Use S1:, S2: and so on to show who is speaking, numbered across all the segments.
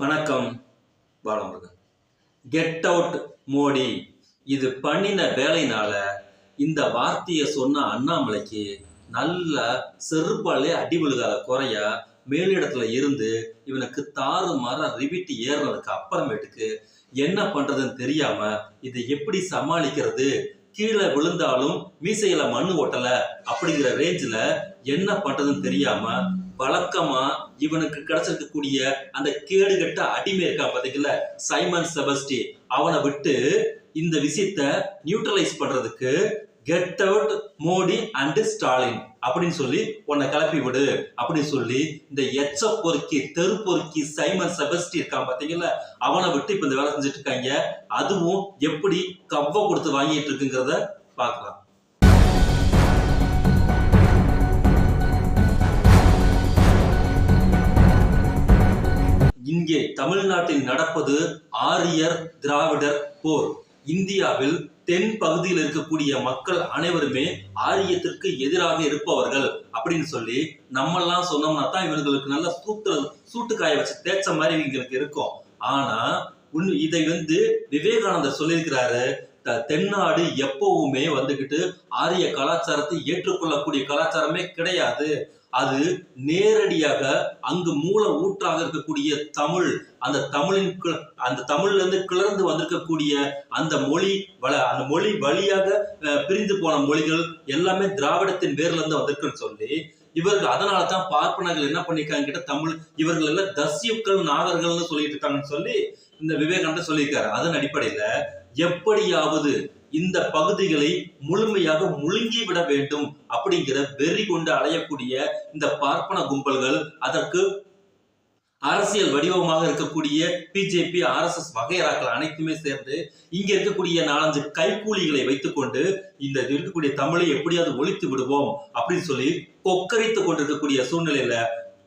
S1: வணக்கம் Balamurugan. Get out Modi. இது பண்ணின வேலையினால இந்த வார்த்தையை சொன்ன அண்ணாமலைக்கு நல்ல செருப்பாலே அடி குறைய குறையா மேலிடத்துல இருந்து இவனுக்கு தாறு மாற ரிவிட்டு ஏறினதுக்கு அப்புறமேட்டுக்கு என்ன பண்றதுன்னு தெரியாம இதை எப்படி சமாளிக்கிறது? கீழே விழுந்தாலும் மீசையில மண்ணு ஓட்டல அப்படிங்கிற ரேஞ்சில் என்ன பண்றதுன்னு தெரியாம வழக்கமா இவனுக்கு கிடைச்சிருக்கக்கூடிய அந்த கேடுகட்ட அடிமை இருக்கான் பாத்தீங்களா சைமன் செபஸ்டி அவனை விட்டு இந்த விஷயத்த நியூட்ரலைஸ் பண்றதுக்கு get out Modi and Stalin அப்படின்னு சொல்லி உன்னை கிளப்பி விடு. அப்படின்னு சொல்லி இந்த எச்ச பொறுக்கி தெரு பொறுக்கி சைமன் செபஸ்டி இருக்கான் பாத்தீங்களா அவனை விட்டு இப்ப இந்த வேலை செஞ்சுட்டு இருக்காங்க. அதுவும் எப்படி கவ்வ கொடுத்து வாங்கிட்டு இருக்குங்கிறத பார்க்கலாம். இங்கே தமிழ்நாட்டில் நடப்பது ஆரியர் திராவிடர் போர். இந்தியாவில் தென் பகுதியில் இருக்கக்கூடிய மக்கள் அனைவருமே ஆரியத்திற்கு எதிராக இருப்பவர்கள் அப்படின்னு சொல்லி நம்மெல்லாம் சொன்னோம்னா தான் இவங்களுக்கு நல்ல சூட்டு சூட்டு காய வச்சு தேய்ச்ச மாதிரி இவங்களுக்கு இருக்கும். ஆனா உன் இதை வந்து விவேகானந்தர் சொல்லியிருக்கிறாரு த- தென்னாடு எப்பவுமே வந்துக்கிட்டு ஆரிய கலாச்சாரத்தை ஏற்றுக்கொள்ளக்கூடிய கலாச்சாரமே கிடையாது. அது நேரடியாக அங்கு மூல ஊற்றாக இருக்கக்கூடிய தமிழ் அந்த தமிழின் கி- அந்த தமிழ்ல இருந்து கிளர்ந்து வந்திருக்கக்கூடிய அந்த மொழி வள அந்த மொழி வழியாக அஹ், பிரிந்து போன மொழிகள் எல்லாமே திராவிடத்தின் வேர்ல இருந்து வந்திருக்குன்னு சொல்லி இவர்கள் அதனால தான் பார்ப்பனர்கள் என்ன பண்ணிருக்காங்க கிட்ட தமிழ் இவர்கள் எல்லாம் தஸ்யுக்கள் நாகர்கள்னு சொல்லிட்டு இருக்காங்கன்னு சொல்லி இந்த விவேகானந்தர் சொல்லியிருக்காரு. அதன் அடிப்படையில எப்படியாவது இந்த பகுதிகளை முழுமையாக முழுங்கி விட வேண்டும் அப்படிங்கிற வெறி கொண்டு அலையக்கூடிய இந்த பார்ப்பன கும்பல்கள் அதற்கு அரசியல் வடிவமாக இருக்கக்கூடிய பிஜேபி ஆர்எஸ்எஸ் வகையறாக்கள் அனைத்துமே சேர்ந்து இங்க இருக்கக்கூடிய நாலஞ்சு கைக்கூலிகளை வைத்துக்கொண்டு இந்த இருக்கக்கூடிய தமிழை எப்படியாவது ஒழித்து விடுவோம் அப்படின்னு சொல்லி கொக்கரித்து கொண்டிருக்கக்கூடிய சூழ்நிலையில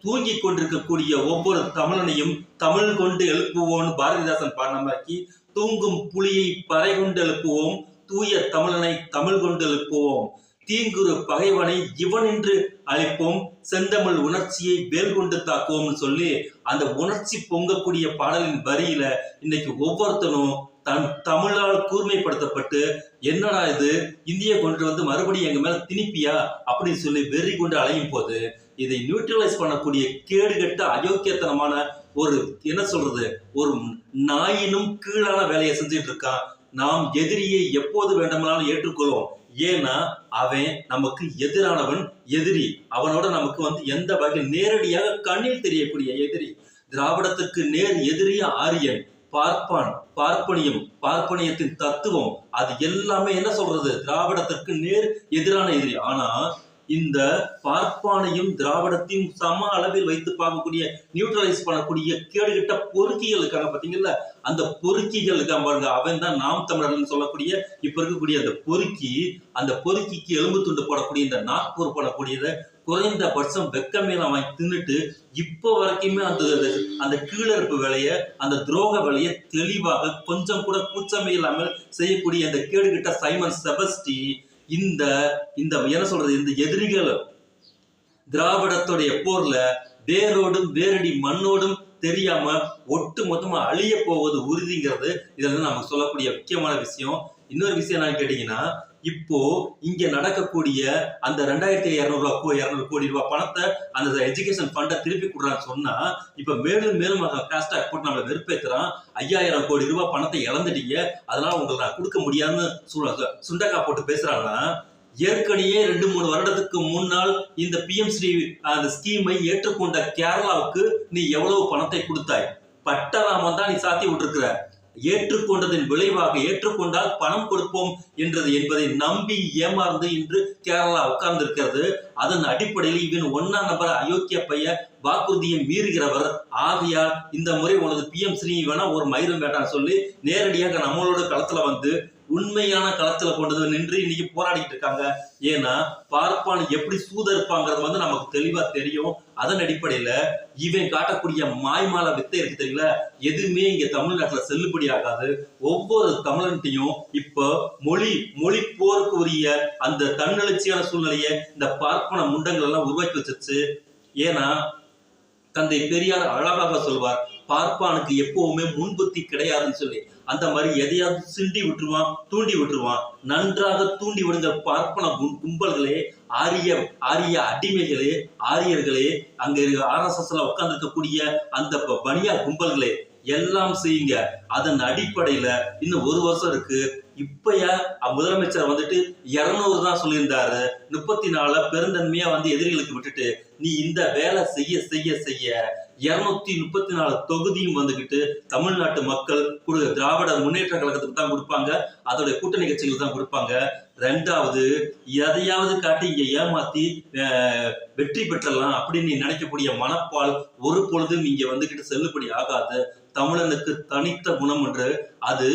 S1: தூங்கி கொண்டிருக்கக்கூடிய ஒவ்வொரு தமிழனையும் தமிழ் கொண்டு எழுப்புவோம்னு பாரதிதாசன் பாடமாக்கி தூங்கும் புலியை பறை கொண்டு எழுப்புவோம் தூய தமிழனை தமிழ் கொண்டு எழுப்புவோம். தீங்குறு பகைவனை இவன் என்று அழைப்போம் செந்தமிழ் உணர்ச்சியை வேல் கொண்டு தாக்குவோம்னு சொல்லி அந்த உணர்ச்சி பொங்கக்கூடிய பாடலின் வரியில இன்னைக்கு ஒவ்வொருத்தனும் தன் தமிழால் கூர்மைப்படுத்தப்பட்டு என்னடா இது? இந்திய கொண்டு வந்து மறுபடியும் எங்க மேல திணிப்பியா? அப்படின்னு சொல்லி வெறி கொண்டு அலையும் போது இதை நியூட்ரலைஸ் பண்ணக்கூடிய கேடுகட்ட அயோக்கியத்தனமான ஒரு என்ன சொல்றது ஒரு நாயினும் கீழான வேலையை செஞ்சுட்டு இருக்கான். நாம் எதிரியை எப்போது வேண்டுமானாலும் ஏற்றுக்கொள்வோம். ஏன்னா அவன் நமக்கு எதிரானவன் எதிரி. அவனோட நமக்கு வந்து எந்த வகையில் நேரடியாக கண்ணில் தெரியக்கூடிய எதிரி. திராவிடத்துக்கு நேர் எதிரிய ஆரியன் பார்ப்பான் பார்ப்பனியம் பார்ப்பனியத்தின் தத்துவம். அது எல்லாமே என்ன சொல்றது திராவிடத்திற்கு நேர் எதிரான எதிரி. ஆனா இந்த பார்ப்பானையும் திராவிடத்தையும் சம அளவில் வைத்து பார்க்கக்கூடிய நியூட்ரலைஸ் பண்ணக்கூடிய கேடுகிட்ட பொறுக்கிகள் இருக்காங்க பாத்தீங்கல்ல அந்த பொறுக்கிகள் இருக்காங்க பாருங்க அவன் தான் நாம் தமிழர்னு சொல்லக்கூடிய இப்ப இருக்கக்கூடிய அந்த பொறுக்கி அந்த பொறுக்கிக்கு எலும்பு துண்டு போடக்கூடிய இந்த நாக்பூர் போடக்கூடியதை குறைந்தபட்சம் வெக்கமேல அவன் தின்னுட்டு இப்போ வரைக்குமே அந்த அந்த கீழறுப்பு வேலையை அந்த துரோக வேலையை தெளிவாக கொஞ்சம் கூட கூச்சமே இல்லாமல் செய்யக்கூடிய அந்த கேடுகிட்ட சைமன் செபஸ்டி இந்த இந்த என்ன சொல்றது இந்த எதிரிகள் திராவிடத்துடைய போர்ல வேரோடும் வேரடி மண்ணோடும் தெரியாம ஒட்டு மொத்தமா அழிய போவது உறுதிங்கிறது இதுல நமக்கு சொல்லக்கூடிய முக்கியமான விஷயம். இன்னொரு விஷயம் என்னன்னு கேட்டீங்கன்னா இப்போ இங்க நடக்கக்கூடிய அந்த ரெண்டாயிரத்தி இரநூறு ரூபாய் இரநூறு கோடி ரூபாய் பணத்தை அந்த எஜுகேஷன் ஃபண்டை திருப்பி கொடுறான்னு சொன்னா இப்ப மேலும் மேலும் காஸ்டாக் போட்டு நம்மளை வெறுப்பேத்துறான். ஐயாயிரம் கோடி ரூபாய் பணத்தை இழந்துட்டீங்க. அதனால உங்களுக்கு நான் கொடுக்க முடியாதுன்னு சொல்ல சுண்டக்கா போட்டு பேசுறாங்கன்னா ஏற்கனவே ரெண்டு மூணு வருடத்துக்கு முன்னால் இந்த பிஎம் ஸ்ரீ அந்த ஸ்கீமை ஏற்றுக்கொண்ட கேரளாவுக்கு நீ எவ்வளவு பணத்தை கொடுத்தாய்? பட்டராமன் தான் நீ சாத்தி விட்டுருக்கிற. ஏற்றுக்கொண்டதன் விளைவாக ஏற்றுக்கொண்டால் பணம் கொடுப்போம் என்றது என்பதை நம்பி ஏமாந்து இன்று கேரளா உட்கார்ந்திருக்கிறது. அதன் அடிப்படையில் இவன் ஒன்னாம் நபர் அயோக்கிய பைய வாக்குறுதியை மீறுகிறவர். ஆகையால் இந்த முறை உனது பி எம் ஸ்ரீ வேணா ஒரு மயிரும் வேண்டாம் சொல்லி நேரடியாக நம்மளோட களத்துல வந்து உண்மையான களத்துல கொண்டு வந்து நின்று இன்னைக்கு போராடிட்டு இருக்காங்க. ஏன்னா பார்ப்பான் எப்படி சூதரிப்பாங்கிறது வந்து நமக்கு தெளிவா தெரியும். அதன் அடிப்படையில இவன் காட்டக்கூடிய மாய்மால வித்தை இருக்கு தெரியல எதுவுமே இங்க தமிழ்நாட்டுல செல்லுபடி ஆகாது. ஒவ்வொரு தமிழன்ட்டையும் இப்போ மொழி மொழி போருக்கு உரிய அந்த தன்னெழுச்சியான சூழ்நிலையை இந்த பார்ப்பன முண்டங்கள் எல்லாம் உருவாக்கி வச்சிருச்சு. ஏன்னா தந்தை பெரியார் அழகாக சொல்வார். பார்ப்பானுக்கு எப்பவுமே முன்புத்தி கிடையாதுன்னு சொல்லி அந்த மாதிரி எதையாவது சிண்டி விட்டுருவான் தூண்டி விட்டுருவான். நன்றாக தூண்டி விடுங்க பார்ப்பன கும்- கும்பல்களே ஆரிய ஆரிய அடிமைகளே ஆரியர்களே அங்க ஆர்எஸ்எஸ்ல உட்கார்ந்து இருக்கக்கூடிய அந்த ப- பனியா கும்பல்களே எல்லாம் செய்யுங்க. அதன் அடிப்படையில இன்னும் ஒரு வருஷம் இருக்கு. இப்பய முதலமைச்சர் வந்துட்டு இருநூறு தான் சொல்லியிருந்தாரு. முப்பத்தி நாலு பெருந்தன்மையா வந்து எதிரிகளுக்கு விட்டுட்டு நீ இந்த வேலை செய்ய செய்ய செய்ய இருநூத்தி முப்பத்தி நாலு தொகுதியும் வந்துகிட்டு தமிழ்நாட்டு மக்கள் குடு- திராவிட முன்னேற்ற கழகத்துக்கு தான் கொடுப்பாங்க. அதோட கூட்டணி கட்சிகள் தான் கொடுப்பாங்க. ரெண்டாவது எதையாவது காட்டி இங்க ஏமாத்தி அஹ், வெற்றி பெற்றலாம் அப்படின்னு நீ நினைக்கக்கூடிய மனப்பால் ஒரு பொழுதும் இங்க வந்துகிட்டு செல்லுபடி ஆகாது. தமிழனுக்கு தனித்த குணம் என்று அது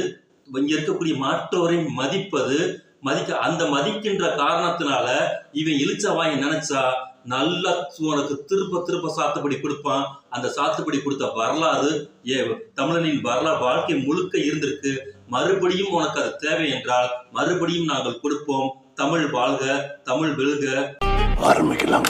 S1: இங்க இருக்கக்கூடிய மாற்றோரை மதிப்பது மதிக்க அந்த மதிக்கின்ற காரணத்தினால இவன் இழிச்சவாய் நினைச்சா நல்லா உனக்கு திருப்ப திருப்ப சாத்துப்படி கொடுப்பான். அந்த சாத்துப்படி கொடுத்த வரலாறு ஏ தமிழனின் வரலாறு வாழ்க்கை முழுக்க இருந்திருக்கு. மறுபடியும் உனக்கு அது தேவை என்றால் மறுபடியும் நாங்கள் கொடுப்போம். தமிழ் வாழ்க தமிழ் வெல்க.
S2: ஆரம்பிக்கலாம்.